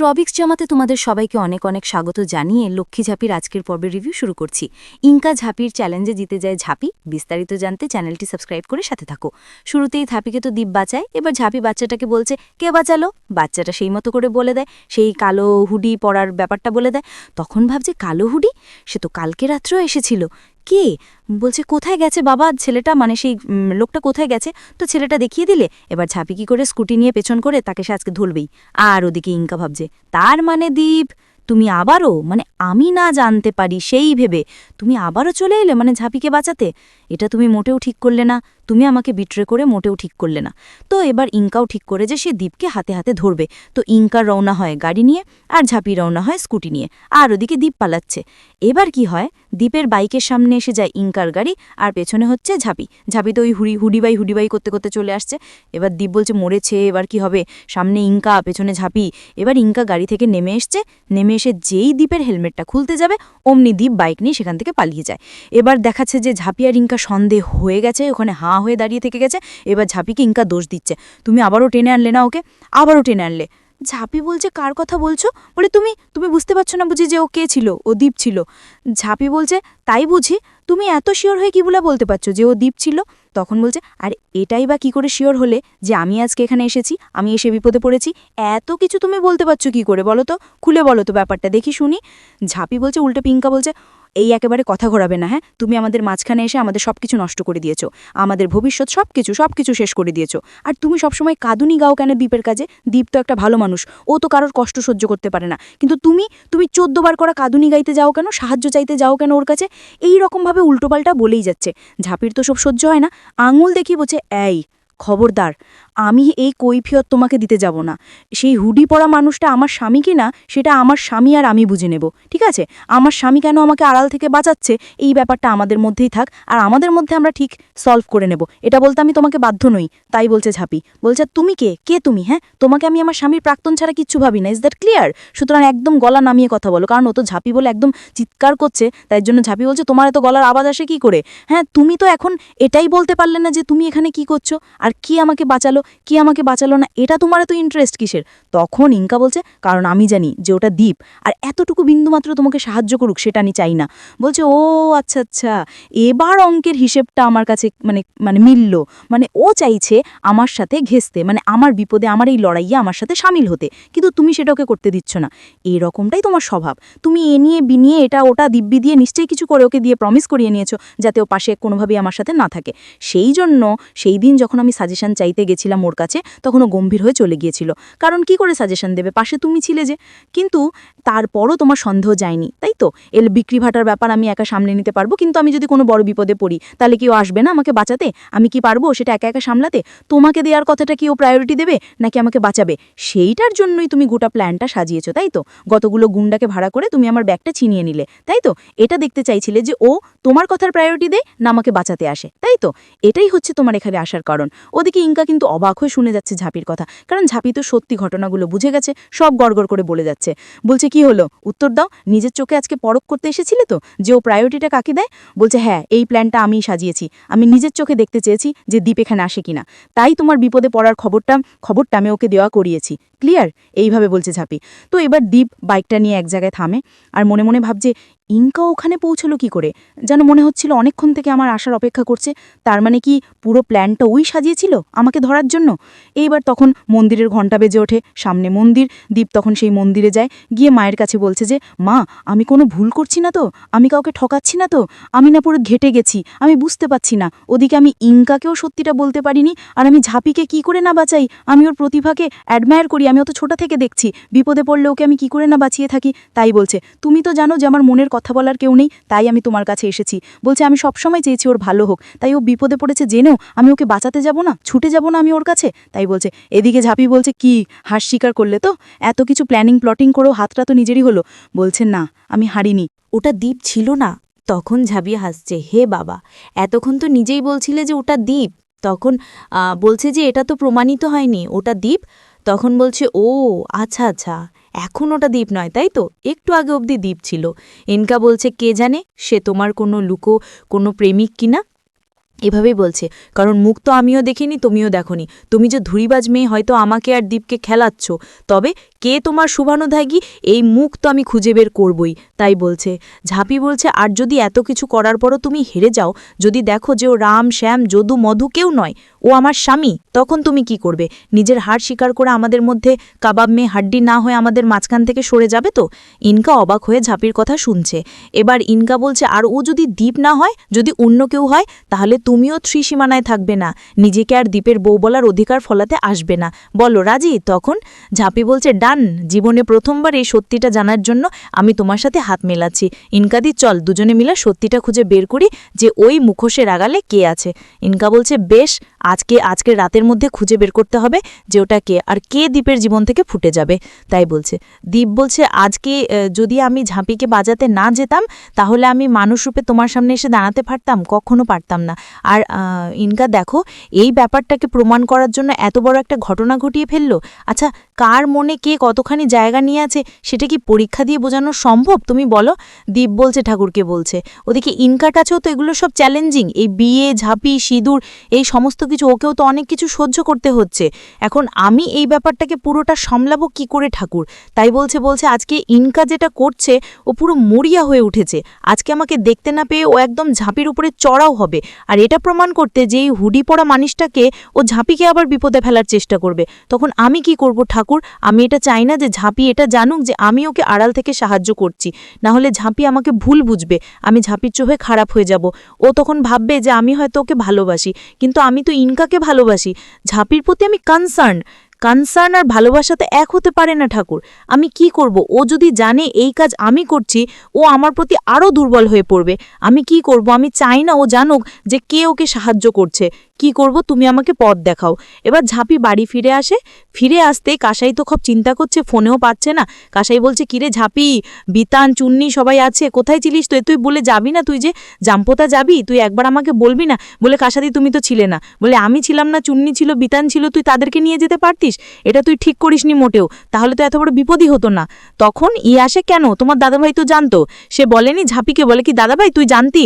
ট্রবিক্স জামাতে তোমাদের সবাইকে অনেক অনেক স্বাগত জানিয়ে লক্ষ্মী ঝাঁপির আজকের পর্বের রিভিউ শুরু করছি। ইনকা ঝাঁপির চ্যালেঞ্জে জিতে যায় ঝাঁপি। বিস্তারিত জানতে চ্যানেলটি সাবস্ক্রাইব করে সাথে থাকো। শুরুতেই ঝাঁপিকে তো দ্বীপ বাঁচায়। এবার ঝাঁপি বাচ্চাটাকে বলছে, কে বাঁচালো? বাচ্চাটা সেই মতো করে বলে দেয়। সেই কালো হুডি পরার ব্যাপারটা বলে দেয়। তখন ভাবছে, কালো হুডি? সে তো কালকে রাত্রেও এসেছিল। কে? বলছে, কোথায় গেছে বাবা? ছেলেটা মানে সেই লোকটা কোথায় গেছে? তো ছেলেটা দেখিয়ে দিলে, এবার ঝাঁপি কি করে স্কুটি নিয়ে পেছন করে তাকে সে আজকে ধরবেই। আর ওদিকে ইঙ্কা ভাবছে, তার মানে দ্বীপ তুমি আবারও মানে আমি না জানতে পারি সেই ভেবে, তুমি আবারও চলে এলে মানে ঝাঁপিকে বাঁচাতে? এটা তুমি মোটেও ঠিক করলে না। তুমি আমাকে বিট্রে করে মোটেও ঠিক করলে না। তো এবার ইনকাও ঠিক করে যে সে দ্বীপকে হাতে হাতে ধরবে। তো ইনকার রওনা হয় গাড়ি নিয়ে আর ঝাঁপি রওনা হয় স্কুটি নিয়ে। আর ওদিকে দীপ পালাচ্ছে। এবার কি হয়? দ্বীপের বাইকের সামনে এসে যায় ইনকার গাড়ি আর পেছনে হচ্ছে ঝাঁপি। ঝাঁপি তো ওই হুড়ি, হুডিবাই হুডিবাই করতে করতে চলে আসছে। এবার দীপ বলছে, মরেছে, এবার কি হবে? সামনে ইনকা, পেছনে ঝাঁপি। এবার ইনকা গাড়ি থেকে নেমে এসছে। নেমে এসে যেই দ্বীপের হেলমেটটা খুলতে যাবে, অমনি দ্বীপ বাইক নিয়ে সেখান থেকে পালিয়ে যায়। এবার দেখাচ্ছে যে ঝাঁপি আর ইঙ্কা সন্দেহ হয়ে গেছে, ওখানে হাঁ হয়ে দাঁড়িয়ে থেকে গেছে, এবার ঝাঁপিকে ইনকা দোষ দিচ্ছে। তুমি আবারও টেনে আনলে না ওকে? আবারও টেনে আনলে। ঝাঁপি বলছে, কার কথা বলছো? বলে, তুমি তুমি বুঝতে পারছ না বুঝি যে ও কে ছিল? ও দ্বীপ ছিল। ঝাঁপি বলছে, তাই বুঝি? তুমি এত শিওর হয়ে কি বলে বলতে পারছ যে ও দ্বীপ ছিল? তখন বলছে, আর, এটাই বা কি করে শিওর হলে যে আমি আজকে এখানে এসেছি, আমি এসে বিপদে পড়েছি। এত কিছু তুমি বলতে পারছ কি করে বলো তো? খুলে বলো তো ব্যাপারটা, দেখি শুনি। ঝাঁপি বলছে, উল্টে পিঙ্কা বলছে এই একেবারে কথা ঘোরাবে না হ্যাঁ? তুমি আমাদের মাঝখানে এসে আমাদের সব কিছু নষ্ট করে দিয়েছ। আমাদের ভবিষ্যৎ সব কিছু সব কিছু শেষ করে দিয়েছ। আর তুমি সবসময় কাঁদুনি গাও কেন দ্বীপের কাজে? দ্বীপ তো একটা ভালো মানুষ, ও তো কারোর কষ্ট সহ্য করতে পারে না। কিন্তু তুমি তুমি চোদ্দবার করা কাঁদুনি গাইতে যাও কেন? সাহায্য চাইতে যাও কেন ওর কাছে? এই রকমভাবে উল্টোপাল্টা বলেই যাচ্ছে। ঝাঁপির তো সব সহ্য হয় না। আঙুল দেখিয়ে বলছে, এই খবরদার, আমি এই কৈফিয়ত তোমাকে দিতে যাব না। সেই হুডি পরা মানুষটা আমার স্বামী কি না সেটা আমার স্বামী আর আমি বুঝে নেব, ঠিক আছে? আমার স্বামী কেন আমাকে আড়াল থেকে বাঁচাচ্ছে? এই ব্যাপারটা আমাদের মধ্যেই থাক, আর আমাদের মধ্যে আমরা ঠিক সলভ করে নেব। এটা বলতে আমি তোমাকে বাধ্য নই, তাই বলছে ঝাঁপি। বলছে, তুমি কে? কে তুমি? হ্যাঁ? তোমাকে আমি আমার স্বামীর প্রাক্তন ছাড়া কিচ্ছু ভাবি না। ইজ দ্যাট ক্লিয়ার সুতরাং একদম গলা নামিয়ে কথা বলো, কারণ ও তো ঝাঁপি বলে একদম চিৎকার করছে, তাই জন্য ঝাঁপি বলছে, তোমার এত গলার আওয়াজ আসে কি করে? হ্যাঁ তুমি তো এখন এটাই বলতে পারলে না যে তুমি এখানে কি করছ। আর কি আমাকে বাঁচালো, কি আমাকে বাঁচালো না, এটা তোমার এত ইন্টারেস্ট কিসের? তখন ইনকা বলছে, কারণ আমি জানি যে ওটা দ্বীপ, আর এতটুকু বিন্দুমাত্র তোমাকে সাহায্য করুক, সেটা আমি চাই না। বলছে, ও আচ্ছা আচ্ছা এবার অঙ্কের হিসেবটা আমার কাছে মানে মানে মিলল মানে ও চাইছে আমার সাথে ঘেসতে মানে আমার বিপদে, আমার এই লড়াইয়ে আমার সাথে সামিল হতে, কিন্তু তুমি সেটা ওকে করতে দিচ্ছ না। এই রকমটাই তোমার স্বভাব। তুমি এ নিয়ে বিনিয়ে এটা, ওটা, দিব্যি দিয়ে নিশ্চয়ই কিছু করে ওকে দিয়ে প্রমিস করিয়ে নিয়েছো, যাতে ও পাশে কোনোভাবেই আমার সাথে না থাকে। সেই জন্য, সেই দিন যখন আমি সাজেশন চাইতে গেছিলাম ওর কাছে, তখনও গম্ভীর হয়ে চলে গিয়েছিল। কারণ কি করে সাজেশন দেবে? পাশে তুমি ছিলে যে। কিন্তু তারপরও তোমার সন্দেহ যায়নি, তাই তো? এল বিক্রি ভাটার ব্যাপার আমি একা সামলে নিতে পারব, কিন্তু আমি যদি কোনো বড় বিপদে পড়ি, তাহলে কি ও আসবে না আমাকে বাঁচাতে? আমি কি পারব সেটা একা একা সামলাতে? তোমাকে দেওয়ার কথাটা কি ও প্রায়োরিটি দেবে, নাকি আমাকে বাঁচাবে? সেইটার জন্যই তুমি গোটা প্ল্যানটা সাজিয়েছো, তাই তো? গতগুলো গুন্ডাকে ভাড়া করে তুমি আমার ব্যাগটা ছিনিয়ে নিলে, তাই তো? এটা দেখতে চাইছিলে যে ও তোমার কথার প্রায়োরিটি দেয় না আমাকে বাঁচাতে আসে, তাই তো? এটাই হচ্ছে তোমার এখানে আসার কারণ। ওদিকে ইঙ্কা কিন্তু অবাক হয়ে শুনে যাচ্ছে ঝাঁপির কথা। কারণ ঝাঁপি তো সত্যি ঘটনাগুলো বুঝে গেছে, সব গড়গড় করে বলে যাচ্ছে। বলছে, কি হলো? উত্তর দাও। নিজের চোখে আজকে পরক করতে এসেছিলে তো? যে ও প্রায়োরিটিটা কাকে দেয়? বলছে হ্যাঁ এই প্ল্যানটা আমিই সাজিয়েছি। আমি নিজের চোখে দেখতে চেয়েছি যে দ্বীপ এখানে আসে কিনা। তাই তোমার বিপদে পড়ার খবরটা খবরটা আমি ওকে দেওয়া করিয়েছি। ক্লিয়ার এইভাবে বলছে ঝাঁপি। তো এবার দ্বীপ বাইকটা নিয়ে এক জায়গায় থামে আর মনে মনে ভাবছে ইনকা ওখানে পৌঁছলো কি করে? যেন মনে হচ্ছিল অনেকক্ষণ থেকে আমার আসার অপেক্ষা করছে। তার মানে কি পুরো প্ল্যানটা ওই সাজিয়েছিল? আমাকে ধরার জন্য? এইবার তখন মন্দিরের ঘণ্টা বেজে ওঠে। সামনে মন্দির দ্বীপ তখন সেই মন্দিরে যায়। গিয়ে মায়ের কাছে বলছে যে, মা, আমি কোনো ভুল করছি না তো? আমি কাউকে ঠকাচ্ছি না তো? আমি না পুরো ঘেটে গেছি। আমি বুঝতে পারছি না। ওদিকে আমি ইনকাকেও সত্যিটা বলতে পারিনি। আর আমি ঝাঁপিকে কি করে না বাঁচাই? আমি ওর প্রতিভাকে অ্যাডমায়ার করি। আমি অত ছোট থেকে দেখছি। বিপদে পড়লে ওকে আমি কি করে না বাঁচিয়ে থাকি? তাই বলছে, তুমি তো জানো যে আমার মনের কথা বলার কেউ নেই, তাই আমি তোমার কাছে এসেছি। বলছে, আমি সবসময় চেয়েছি ওর ভালো হোক। তাই ও বিপদে পড়েছে, জেনেও আমি ওকে বাঁচাতে যাব না, ছুটে যাব না আমি ওর কাছে? তাই বলছে, এদিকে ঝাঁপি বলছে, কি হাস স্বীকার করলে তো? এত কিছু প্ল্যানিং প্লটিং করেও হাতটা তো নিজেরই হলো। বলছে, না, আমি হারিনি। ওটা দ্বীপ ছিল না। তখন ঝাঁপিয়ে হাসছে, হে বাবা, এতক্ষণ তো নিজেই বলছিলে যে ওটা দ্বীপ। তখন বলছে যে এটা তো প্রমাণিত হয়নি, ওটা দ্বীপ? তখন বলছে, ও আচ্ছা আচ্ছা। এখন ওটা দ্বীপ নয়, তাই তো? একটু আগে অবধি দ্বীপ ছিল। ইনকা বলছে, কে জানে? সে তোমার কোনো লুকো, কোনো প্রেমিক কিনা? এভাবেই বলছে। কারণ মুখ তো আমিও দেখিনি, তুমিও দেখনি। তুমি যে ধুরিবাজ মেয়ে, হয়তো আমাকে আর দীপকে খেলাচ্ছ। তবে কে তোমার শুভানুধ্যায়ী এই মুখ তো আমি খুঁজে বের করবই, তাই বলছে। ঝাঁপি বলছে, আর যদি এত কিছু করার পরও তুমি হেরে যাও, যদি দেখো যে ও রাম, শ্যাম, যদু, মধু কেউ নয় ও আমার স্বামী, তখন তুমি কি করবে? নিজের হার স্বীকার করে আমাদের মধ্যে কাবাব মেয়ে হাড্ডি না হয়ে আমাদের মাঝখান থেকে সরে যাবে তো? ইনকা অবাক হয়ে ঝাঁপির কথা শুনছে। এবার ইনকা বলছে, আর ও যদি দ্বীপ না হয়, যদি অন্য কেউ হয়, তাহলে তুমিও ত্রিসীমানায় থাকবে না। নিজেকে আর দ্বীপের বউ বলার অধিকার ফলাতে আসবে না। বলো, রাজি? তখন ঝাঁপি বলছে, ডান। জীবনে প্রথমবার এই সত্যিটা জানার জন্য আমি তোমার সাথে হাত মেলাচ্ছি। ইনকা ইনকাদি চল, দুজনে মিলে সত্যিটা খুঁজে বের করি যে ওই মুখোশের আগালে কে আছে? ইনকা বলছে, বেশ আজকে আজকে রাতের মধ্যে খুঁজে বের করতে হবে যে ওটা কে আর কে দ্বীপের জীবন থেকে ফুটে যাবে। তাই বলছে। দ্বীপ বলছে, আজকে যদি আমি ঝাঁপিকে বাজাতে না যেতাম, তাহলে আমি মানুষরূপে তোমার সামনে এসে দাঁড়াতে পারতাম? কখনো পারতাম না। আর ইনকা, দেখো, এই ব্যাপারটাকে প্রমাণ করার জন্য এত বড় একটা ঘটনা ঘটিয়ে ফেলল। আচ্ছা কার মনে কে কতখানি জায়গা নিয়ে আছে, সেটা কি পরীক্ষা দিয়ে বোঝানো সম্ভব? তুমি বলো। দ্বীপ বলছে, ঠাকুরকে বলছে, ওদিকে ইনকার কাছেও তো এগুলো সব চ্যালেঞ্জিং এই বিয়ে, ঝাঁপি, সিঁদুর, এই সমস্ত কিছু ওকেও তো অনেক কিছু সহ্য করতে হচ্ছে। এখন আমি এই ব্যাপারটাকে পুরোটা সামলাবো কি করে ঠাকুর? তাই বলছে বলছে, আজকে ইনকা যেটা করছে, ও পুরো মরিয়া হয়ে উঠেছে। আজকে আমাকে দেখতে না পেয়ে ও একদম ঝাঁপির উপরে চড়াও হবে। আর এটা প্রমাণ করতে যে এই হুডি পড়া মানুষটাকে, ও ঝাঁপিকে আবার বিপদে ফেলার চেষ্টা করবে। তখন আমি কি করব ঠাকুর? আমি এটা চাই না যে ঝাঁপি এটা জানুক যে আমি ওকে আড়াল থেকে সাহায্য করছি। না হলে ঝাঁপি আমাকে ভুল বুঝবে। আমি ঝাঁপির চোখে খারাপ হয়ে যাব। ও তখন ভাববে যে আমি হয়তো ওকে ভালোবাসি। কিন্তু আমি তো ইনকাকে ভালোবাসি? ঝাঁপির প্রতি আমি কনসার্ন কনসার্ন আর ভালোবাসাতে এক হতে পারে না ঠাকুর। আমি কি করব? ও যদি জানে এই কাজ আমি করছি, ও আমার প্রতি আরও দুর্বল হয়ে পড়বে। আমি কি করব? আমি চাই না ও জানুক যে কে ওকে সাহায্য করছে। কি করব? তুমি আমাকে পথ দেখাও। এবার ঝাঁপি বাড়ি ফিরে আসে। ফিরে আসতে কাসাই তো খুব চিন্তা করছে, ফোনেও পাচ্ছে না। কাসাই বলছে, কিরে ঝাঁপি, বিতান, চুন্নি সবাই আছে, কোথায় ছিলিস তুই? তুই বলে যাবি না তুই যে, জাম্পোতা যাবি? তুই একবার আমাকে বলবি না? বলে, কাসাদি, তুমি তো ছিলে না। বলে, আমি ছিলাম না, চুন্নি ছিল, বিতান ছিল, তুই তাদেরকে নিয়ে যেতে পারতিস? এটা তুই ঠিক করিসনি মোটেও। তাহলে তো এত বড় বিপদই হতো না। তখন ই আসে, কেন? তোমার দাদাভাই তো জানতো। সে বলেনি, ঝাঁপিকে বলে কি, দাদাভাই, তুই জানতি?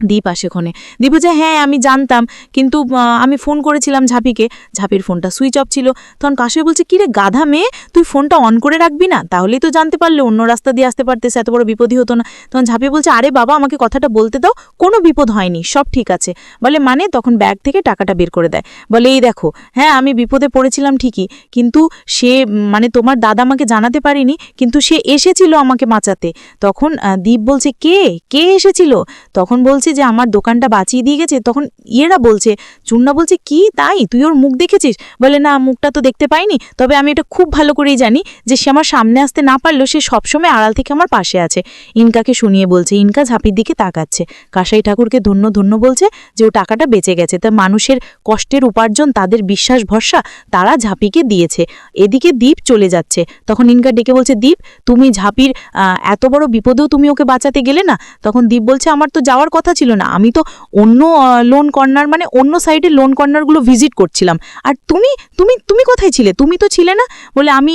দীপ আসে ক্ষণে দীপ বলছে হ্যাঁ আমি জানতাম। কিন্তু আমি ফোন করেছিলাম ঝাঁপিকে। ঝাঁপির ফোনটা সুইচ অফ ছিল। তখন কাশি বলছে কিরে গাধা মেয়ে, তুই ফোনটা অন করে রাখবি না? তাহলেই তো জানতে পারলে, অন্য রাস্তা দিয়ে আসতে পারতিস, এত বড় বিপদই হতো না। তখন ঝাঁপি বলছে, আরে বাবা, আমাকে কথাটা বলতে দাও, কোনো বিপদ হয়নি, সব ঠিক আছে। বলে মানে? তখন ব্যাগ থেকে টাকাটা বের করে দেয়। বলে, এই দেখো হ্যাঁ আমি বিপদে পড়েছিলাম ঠিকই, কিন্তু সে মানে তোমার দাদা আমাকে জানাতে পারিনি, কিন্তু সে এসেছিল আমাকে বাঁচাতে। তখন দীপ বলছে, কে? কে এসেছিল? তখন বলছে যে আমার দোকানটা বাঁচিয়ে দিয়ে গেছে, তখন ইয়েরা বলছে, চুন্না বলছে, কি? তাই? তুই ওর মুখ দেখেছিস? বলে, না, মুখটা তো দেখতে পাইনি। তবে আমি এটা খুব ভালো করেই জানি যে সে আমার সামনে আসতে না পারলেও সে সবসময় আড়াল থেকে আমার পাশে আছে। ইনকাকে শুনিয়ে বলছে, ইনকা ঝাঁপির দিকে তাকাচ্ছে। কাসাই ঠাকুরকে ধন্য ধন্য বলছে যে ও টাকাটা বেঁচে গেছে। তা মানুষের কষ্টের উপার্জন, তাদের বিশ্বাস ভরসা, তারা ঝাঁপিকে দিয়েছে। এদিকে দ্বীপ চলে যাচ্ছে। তখন ইনকা ডেকে বলছে দ্বীপ তুমি ঝাঁপির এত বড় বিপদেও তুমি ওকে বাঁচাতে গেলে না? তখন দ্বীপ বলছে, আমার তো যাওয়ার কথা ছিল না। আমি তো অন্য লোন কর্নার মানে অন্য সাইডে লোন কর্নারগুলো ভিজিট করছিলাম। আর তুমি তুমি তুমি কোথায় ছিলে? তুমি তো ছিলে না বলে আমি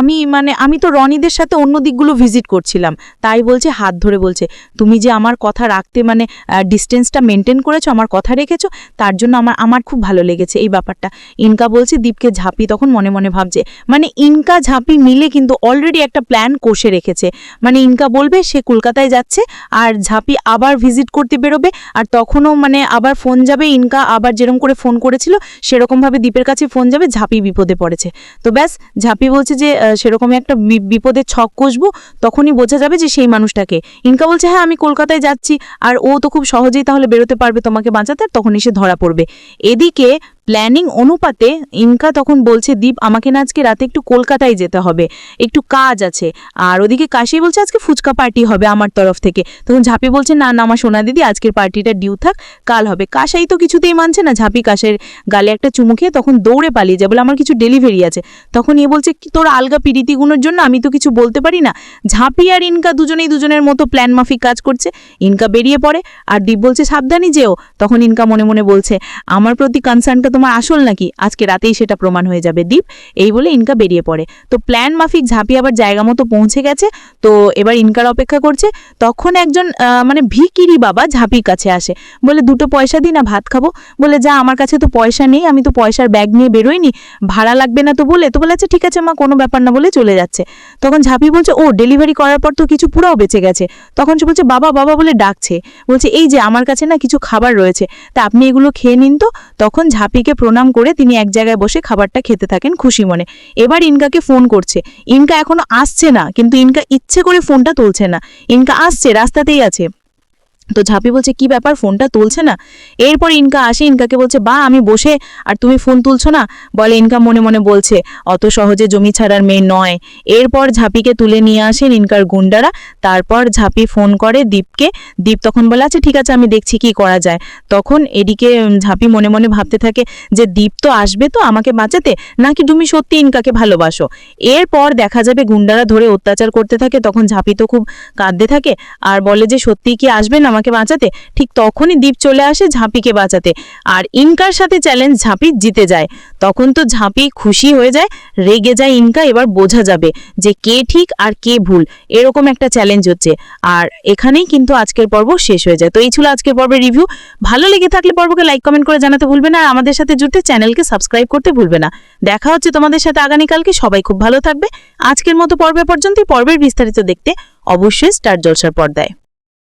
আমি মানে আমি তো রনিদের সাথে অন্য দিকগুলো ভিজিট করছিলাম। তাই বলছে, হাত ধরে বলছে, তুমি যে আমার কথা রাখতে মানে ডিস্টেন্সটা মেনটেন করেছ, আমার কথা রেখেছো, তার জন্য আমার আমার খুব ভালো লেগেছে এই ব্যাপারটা। ইনকা বলছে, দীপকে ঝাঁপি তখন মনে মনে ভাবছে। মানে ইনকা ঝাঁপি মিলে কিন্তু অলরেডি একটা প্ল্যান কষে রেখেছে। মানে ইনকা বলবে, সে কলকাতায় যাচ্ছে, আর ঝাঁপি আবার ভিজিট করতে বেরোবে, আর তখনও মানে আবার ফোন যাবে, ইনকা আবার যেরকম করে ফোন করেছিল, সেরকমভাবে দ্বীপের কাছে ফোন যাবে, ঝাঁপি বিপদে পড়েছে। তো ব্যাস, ঝাঁপি বলছে যে সেরকমই একটা বিপদের ছক কষবো, তখনই বোঝা যাবে যে সেই মানুষটাকে। ইনকা বলছে হ্যাঁ আমি কলকাতায় যাচ্ছি, আর ও তো খুব সহজেই তাহলে বেরোতে পারবে তোমাকে বাঁচাতে তখনই সে ধরা পড়বে। এদিকে প্ল্যানিং অনুপাতে ইনকা তখন বলছে, দীপ, আমাকে না আজকে রাতে একটু কলকাতায় যেতে হবে। একটু কাজ আছে। আর ওদিকে কাশি বলছে, আজকে ফুচকা পার্টি হবে আমার তরফ থেকে। তখন ঝাঁপি বলছে, না না, আমার সোনা দিদি, আজকের পার্টিটা ডিউ থাক, কাল হবে। কাশাই তো কিছুতেই মানছে না, ঝাঁপি কাশের গালে একটা চুমু খেয়ে তখন দৌড়ে পালিয়ে যায়, বলে, আমার কিছু ডেলিভারি আছে। তখন এ বলছে তোর আলগা পিরিতিগুলোর জন্য আমি তো কিছু বলতে পারি না? ঝাঁপি আর ইনকা দুজনেই দুজনের মতো প্ল্যান মাফিক কাজ করছে। ইনকা বেরিয়ে পড়ে, আর দীপ বলছে, সাবধানে যেও। তখন ইনকা মনে মনে বলছে, আমার প্রতি কনসার্নটা তোমার আসল নাকি? আজকে রাতেই সেটা প্রমাণ হয়ে যাবে। দীপ, এই বলে ইনকা বেরিয়ে পড়ে। তো প্ল্যান মাফিক ঝাঁপি আবার জায়গা মতো পৌঁছে গেছে। তো এবার ইনকার অপেক্ষা করছে। তখন একজন মানে ভিকিরি বাবা ঝাঁপির কাছে আসে। বলে, দুটো পয়সা দিই না ভাত খাব। বলে, যা, আমার কাছে তো পয়সা নেই। আমি তো পয়সার ব্যাগ নিয়ে বেরোইনি। ভাড়া লাগবে না তো বলে? তো বলে আচ্ছা ঠিক আছে মা, কোনো ব্যাপার না বলে চলে যাচ্ছে। তখন ঝাঁপি বলছে, ও ডেলিভারি করার পর তো কিছু পুরাও বেঁচে গেছে। তখন সে বলছে, বাবা বাবা, বলে ডাকছে। বলছে, এই যে, আমার কাছে না কিছু খাবার রয়েছে। তা আপনি এগুলো খেয়ে নিন তো। তখন ঝাঁপিকে প্রণাম করে তিনি এক জায়গায় বসে খাবারটা খেতে থাকেন খুশি মনে। এবার ইনকাকে ফোন করছে। ইনকা এখনও আসছে না, কিন্তু ইনকা ইচ্ছে করে ফোনটা তুলছে না। ইনকা আসছে, রাস্তাতেই আছে। তো ঝাঁপি বলছে, কি ব্যাপার? ফোনটা তুলছে না? এরপর ইনকা আসে, ইনকাকে বলছে, বা, আমি বসে আর তুমি ফোন তুলছো না? বলে ইনকা মনে মনে বলছে, অত সহজে জমি ছাড়ার মেয়ে নয়। এরপর ঝাঁপিকে তুলে নিয়ে আসেন ইনকার গুন্ডারা। তারপর ঝাঁপি ফোন করে দীপকে। দীপ তখন বলে আচ্ছা ঠিক আছে, আমি দেখছি কি করা যায়। তখন এদিকে ঝাঁপি মনে মনে ভাবতে থাকে যে, দীপ তো আসবে তো আমাকে বাঁচাতে? নাকি তুমি সত্যি ইনকাকে ভালোবাসো? এরপর দেখা যাবে গুন্ডারা ধরে অত্যাচার করতে থাকে। তখন ঝাঁপি তো খুব কাঁদতে থাকে। আর বলে যে, সত্যি কি আসবেন আমাকে বাঁচাতে ঠিক তখনই দীপ চলে আসে ঝাঁপিকে বাঁচাতে। আর ইনকার সাথে চ্যালেঞ্জ ঝাঁপি জিতে যায়। তখন তো ঝাঁপি খুশি হয়ে যায়, রেগে যায় ইনকা, এবার বোঝা যাবে যে কে ঠিক আর কে ভুল। এরকম একটা চ্যালেঞ্জ হচ্ছে। আর এখানেই কিন্তু আজকের পর্ব শেষ হয়ে যায়। তো এই ছিল আজকের পর্বের রিভিউ ভালো লেগে থাকলে পর্বকে লাইক কমেন্ট করে জানাতে ভুলবে না। আর আমাদের সাথে জুড়তে চ্যানেলকে সাবস্ক্রাইব করতে ভুলবে না। দেখা হচ্ছে তোমাদের সাথে আগামীকালকে সবাই খুব ভালো থাকবে। আজকের মতো পর্বে পর্যন্তই। পর্বের বিস্তারিত দেখতে অবশ্যই স্টার জলসার পর্দায়।